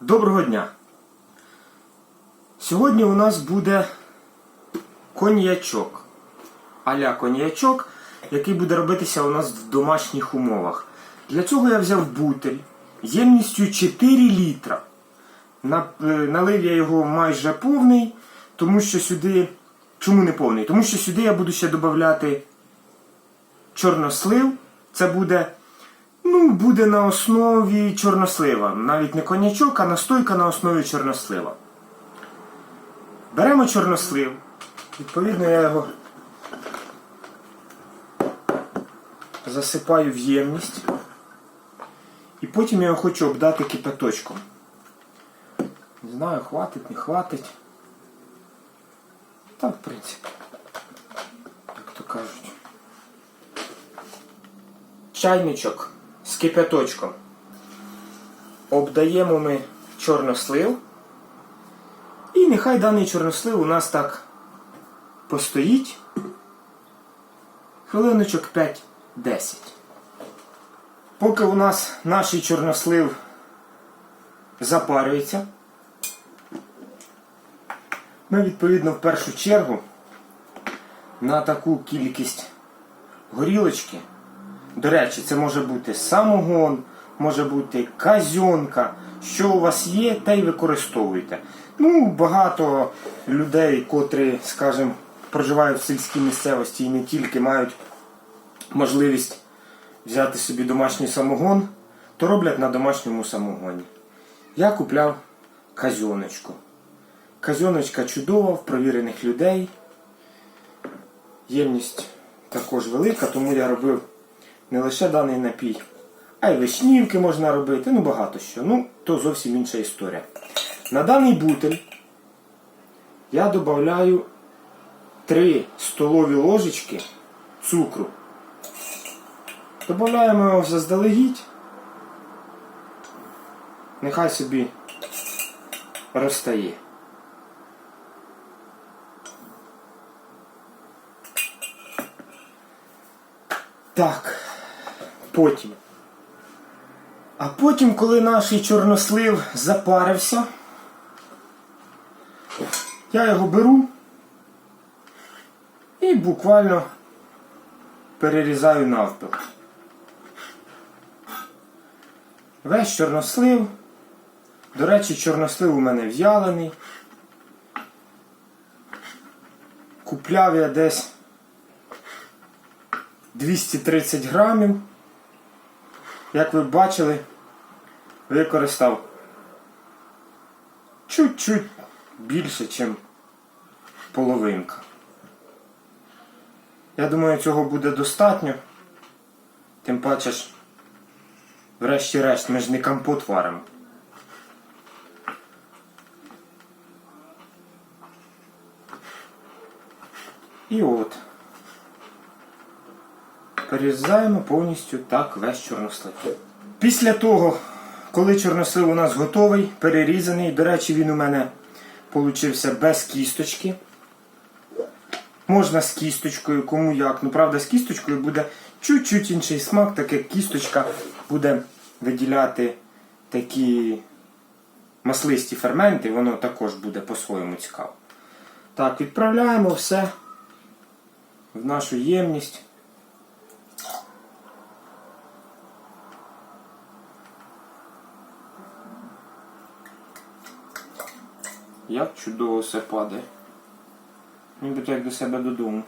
Доброго дня! Сьогодні у нас буде коньячок. Аля коньячок, який буде робитися у нас в домашніх умовах. Для цього я взяв бутель ємністю 4 літра. Е, Налив я його майже повний, тому що сюди. Чому не повний? Тому що сюди я буду ще додати чорнослив. Це буде Ну, буде на основі чорнослива. Навіть не коньячок, а настойка на основі чорнослива. Беремо чорнослив. Відповідно, я його засипаю в ємність. І потім я його хочу обдати кипяточком. Не знаю, хватить, не хватить. Та, в принципі, як то кажуть. Чайничок з кипяточком. Обдаємо ми чорнослив. І нехай даний чорнослив у нас так постоїть хвилиночок 5-10. Поки у нас наш чорнослив запарюється, ми відповідно в першу чергу на таку кількість горілочки до речі, це може бути самогон, може бути казьонка. Що у вас є, те й використовуйте. Ну, багато людей, котрі, скажімо, проживають в сільській місцевості і не тільки мають можливість взяти собі домашній самогон, то роблять на домашньому самогоні. Я купляв казьоночку. Казьоночка чудова, в провірених людей. Ємність також велика, тому я робив не лише даний напій, а й вишнівки можна робити, ну багато що. Ну, то зовсім інша історія. На даний бутель я додаю 3 столові ложечки цукру. Додаємо його заздалегідь. Нехай собі розтає. Так, потім. А потім, коли наш чорнослив запарився, я його беру і буквально перерізаю навпіл. Весь чорнослив. До речі, чорнослив у мене в'ялений. Купляв я десь 230 грамів. Як ви бачили, використав чуть-чуть більше, ніж половинка. Я думаю, цього буде достатньо. Тим паче ж, врешті-решт, ми ж не компот варимо. І от. Перерізаємо повністю так весь чорнослив. Після того, коли чорнослив у нас готовий, перерізаний, до речі, він у мене получився без кісточки. Можна з кісточкою, кому як. Ну, правда, з кісточкою буде чуть-чуть інший смак, так як кісточка буде виділяти такі маслисті ферменти, воно також буде по-своєму цікаво. Так, відправляємо все в нашу ємність. Як чудово все падає. Нібито як до себе додому.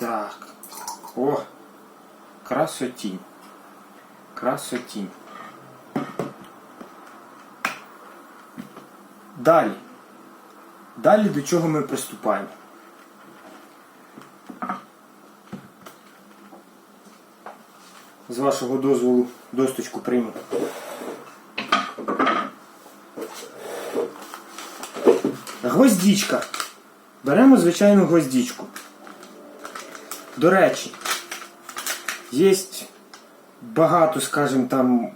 Так. О! Красотінь. Красотінь. Далі. Далі до чого ми приступаємо? З вашого дозволу досточку прийму. Гвоздічка. Беремо звичайну гвоздічку. До речі, є багато, скажімо там,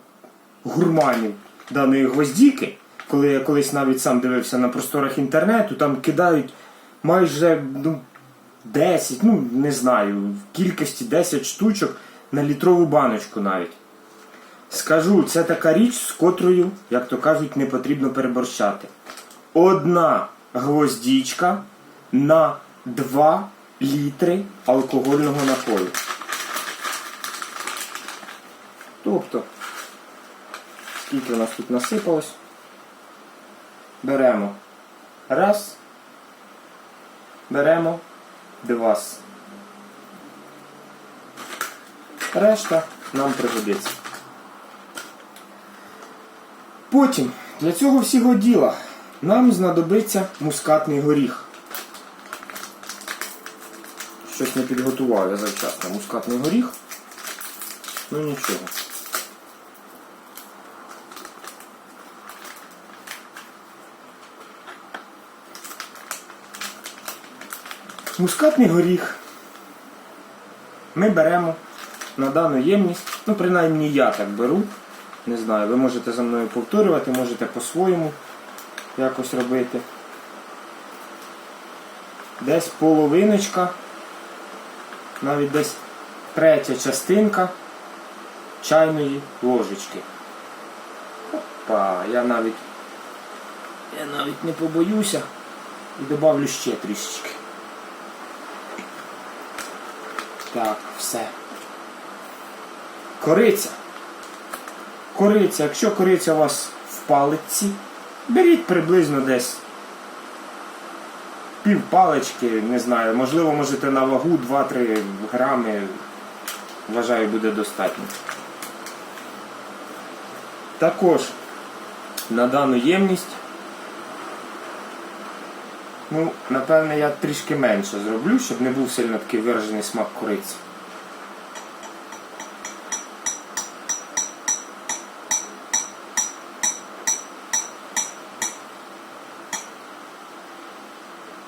гурманів даної гвоздіки. Коли я колись навіть сам дивився на просторах інтернету, там кидають майже ну, 10, ну не знаю, в кількості 10 штучок на літрову баночку навіть. Скажу, це така річ, з котрою, як то кажуть, не потрібно переборщати. Одна гвоздічка на 2 літри алкогольного напою. Тобто, скільки у нас тут насипалось? Беремо раз, беремо два. Решта нам пригодиться. Потім для цього всього діла нам знадобиться мускатний горіх. Щось не підготував я завчасно мускатний горіх. Ну нічого. Мускатний горіх ми беремо на дану ємність, ну принаймні я так беру. Не знаю, ви можете за мною повторювати, можете по-своєму якось робити. Десь половиночка, навіть десь третя частинка чайної ложечки. Опа, я навіть я навіть не побоюся і добавлю ще трішечки. Так, все. Кориця. Кориця, якщо кориця у вас в паличці, беріть приблизно десь пів палички, не знаю, можливо, можете на вагу 2-3 грами, вважаю, буде достатньо. Також на дану ємність, ну, напевне, я трішки менше зроблю, щоб не був сильно такий виражений смак кориці.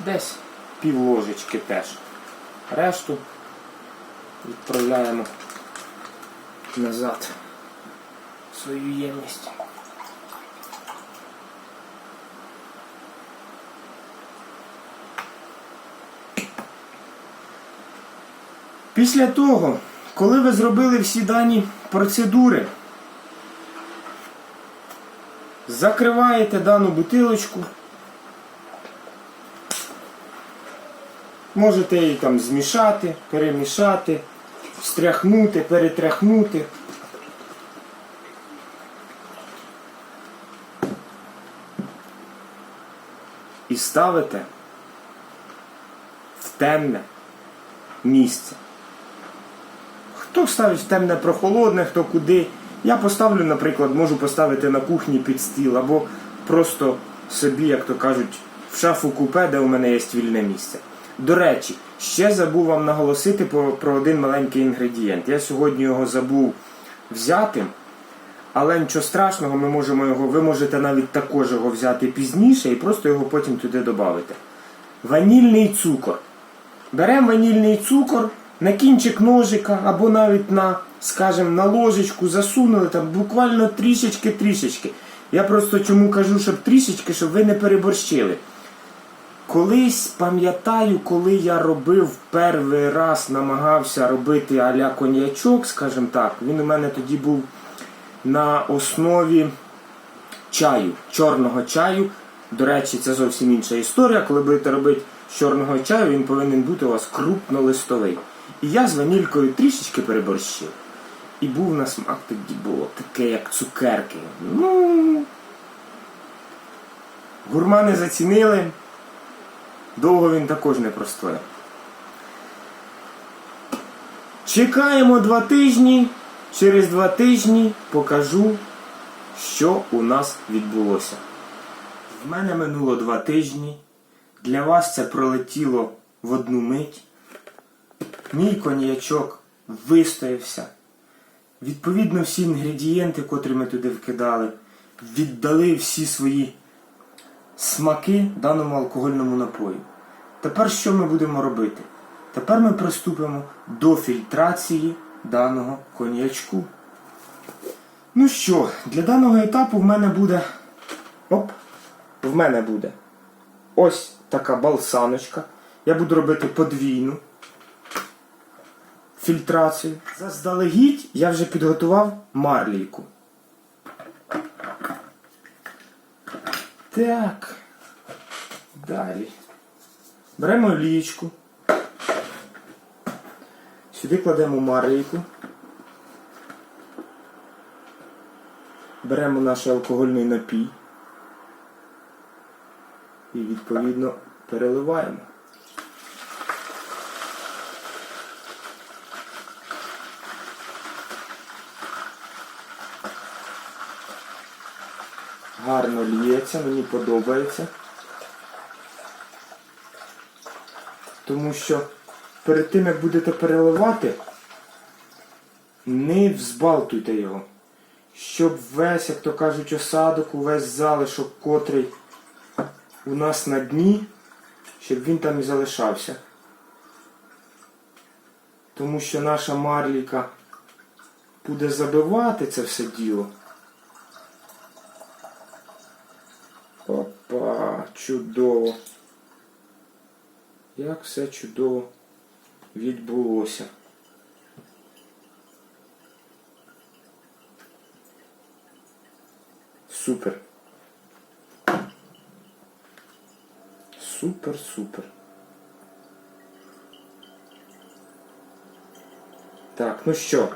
Десь пів ложечки теж. Решту відправляємо назад в свою ємність. Після того, коли ви зробили всі дані процедури, закриваєте дану бутилочку. Можете її там змішати, перемішати, встряхнути, перетряхнути. І ставите в темне місце. Хто ставить в темне прохолодне, хто куди. Я поставлю, наприклад, можу поставити на кухні під стіл, або просто собі, як то кажуть, в шафу купе, де у мене є вільне місце. До речі, ще забув вам наголосити про, один маленький інгредієнт. Я сьогодні його забув взяти, але нічого страшного, ми можемо його, ви можете навіть також його взяти пізніше і просто його потім туди додати. Ванільний цукор. Беремо ванільний цукор на кінчик ножика або навіть на, скажімо, на ложечку засунули там буквально трішечки-трішечки. Я просто чому кажу, щоб трішечки, щоб ви не переборщили. Колись пам'ятаю, коли я робив перший раз, намагався робити а-ля коньячок, скажімо так, він у мене тоді був на основі чаю, чорного чаю. До речі, це зовсім інша історія. Коли будете робити з чорного чаю, він повинен бути у вас крупнолистовий. І я з ванількою трішечки переборщив. І був на смак тоді було таке, як цукерки. Ну. Гурмани зацінили. Довго він також не простояв. Чекаємо два тижні. Через два тижні покажу, що у нас відбулося. В мене минуло два тижні. Для вас це пролетіло в одну мить. Мій коньячок вистоявся. Відповідно, всі інгредієнти, котрі ми туди вкидали, віддали всі свої смаки даному алкогольному напою. Тепер що ми будемо робити? Тепер ми приступимо до фільтрації даного коньячку. Ну що, для даного етапу в мене буде. Оп! В мене буде ось така балсаночка. Я буду робити подвійну. фільтрацію. Заздалегідь я вже підготував марлійку. Так. Далі. Беремо олієчку. Сюди кладемо марійку. Беремо наш алкогольний напій. І відповідно переливаємо. Гарно лється, мені подобається. Тому що перед тим, як будете переливати, не взбалтуйте його. Щоб весь, як то кажуть, осадок, увесь залишок, котрий у нас на дні, щоб він там і залишався. Тому що наша марліка буде забивати це все діло. Опа, чудово. Як все чудово відбулося. Супер. Супер, супер. Так, ну що?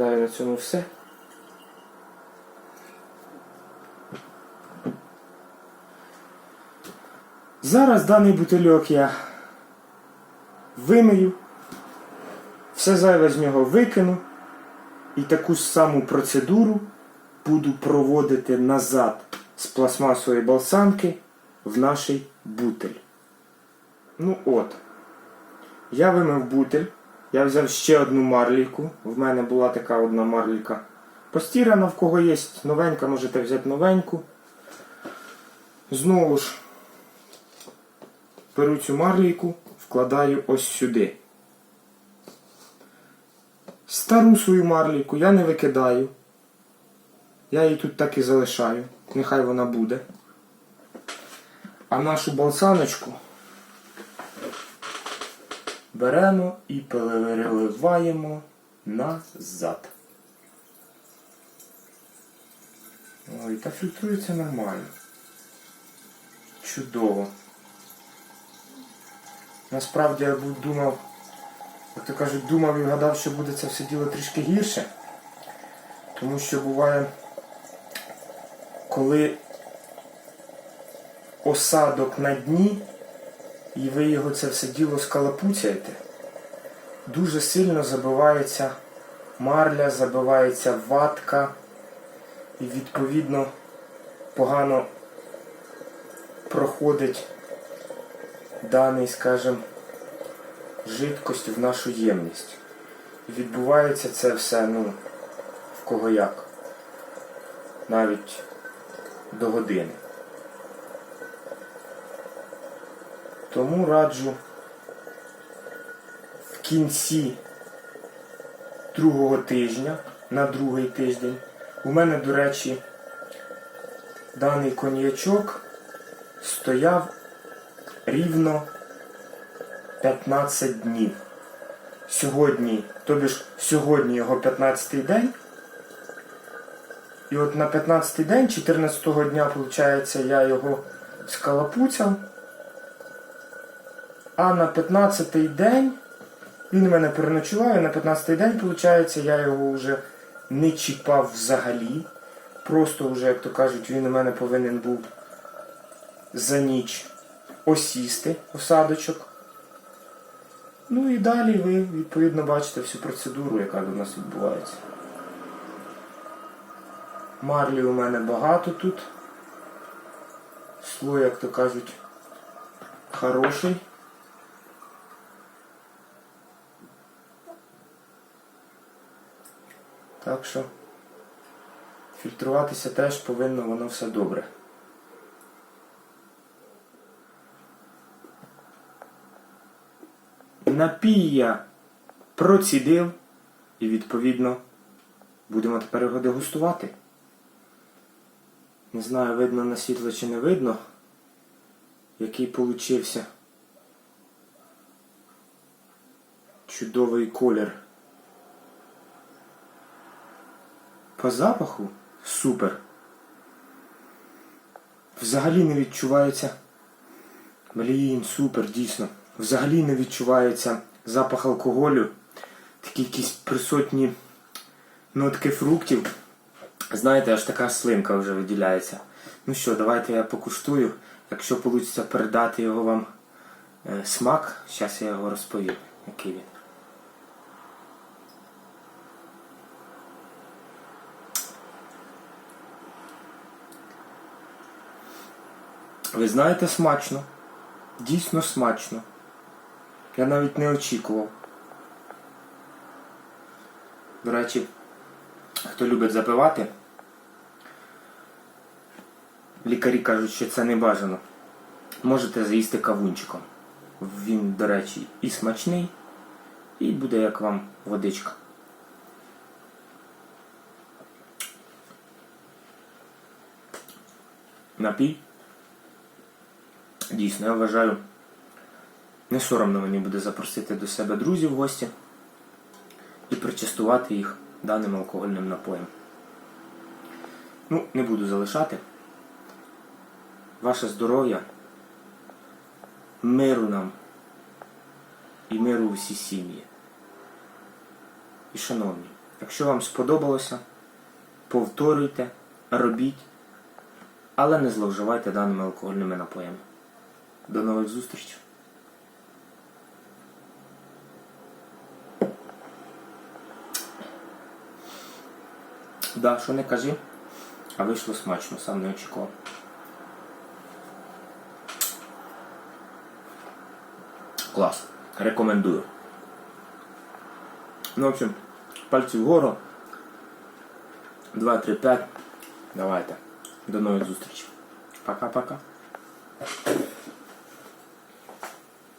Гадаю, на цьому все. Зараз даний бутильок я вимию, все зайве з нього викину і таку саму процедуру буду проводити назад з пластмасової балсамки в наш бутель. Ну от. Я вимив бутель. Я взяв ще одну марлійку. В мене була така одна марлійка постірана, в кого є новенька, можете взяти новеньку. Знову ж беру цю марлійку, вкладаю ось сюди. Стару свою марлійку я не викидаю. Я її тут так і залишаю. Нехай вона буде. А нашу балсаночку беремо і переливаємо назад. Ой, та фільтрується нормально. Чудово. Насправді я думав, як то кажуть, думав і гадав, що буде це все діло трішки гірше. Тому що буває, коли осадок на дні, і ви його це все діло скалапуцяєте, дуже сильно забивається марля, забивається ватка і відповідно погано проходить даний, скажімо, жидкость в нашу ємність. І відбувається це все, ну, в кого як. Навіть до години. Тому раджу в кінці другого тижня, на другий тиждень. У мене, до речі, даний коньячок стояв рівно 15 днів. Сьогодні, тобі ж сьогодні його 15-й день. І от на 15-й день, 14-го дня, виходить, я його скалапуцяв. А на 15-й день він мене переночував, і на 15-й день, виходить, я його вже не чіпав взагалі. Просто вже, як то кажуть, він у мене повинен був за ніч осісти осадочок. Ну і далі ви, відповідно, бачите всю процедуру, яка до нас відбувається. Марлі у мене багато тут. Слой, як то кажуть, хороший. Так що фільтруватися теж повинно воно все добре. Напій я процідив і відповідно будемо тепер його дегустувати. Не знаю, видно на світло чи не видно, який получився чудовий колір. По запаху супер. Взагалі не відчувається. Блін, супер, дійсно. Взагалі не відчувається запах алкоголю. Такі якісь присутні нотки фруктів. Знаєте, аж така слинка вже виділяється. Ну що, давайте я покуштую. Якщо вийде передати його вам е, смак, зараз я його розповім, який він. Ви знаєте, смачно. Дійсно смачно. Я навіть не очікував. До речі, хто любить запивати, лікарі кажуть, що це не бажано. Можете заїсти кавунчиком. Він, до речі, і смачний, і буде як вам водичка. Напій. Дійсно, я вважаю, не соромно мені буде запросити до себе друзів в гості і причастувати їх даним алкогольним напоєм. Ну, не буду залишати. Ваше здоров'я, миру нам і миру у всій сім'ї. І шановні, якщо вам сподобалося, повторюйте, робіть, але не зловживайте даними алкогольними напоями. До нових зустрічей! Да, що не кажи, а вийшло смачно, сам не очікував. Клас. Рекомендую. Ну, в общем, пальці вгору. 2, 3, 5. Давайте. До нових зустрічей. Пока-пока.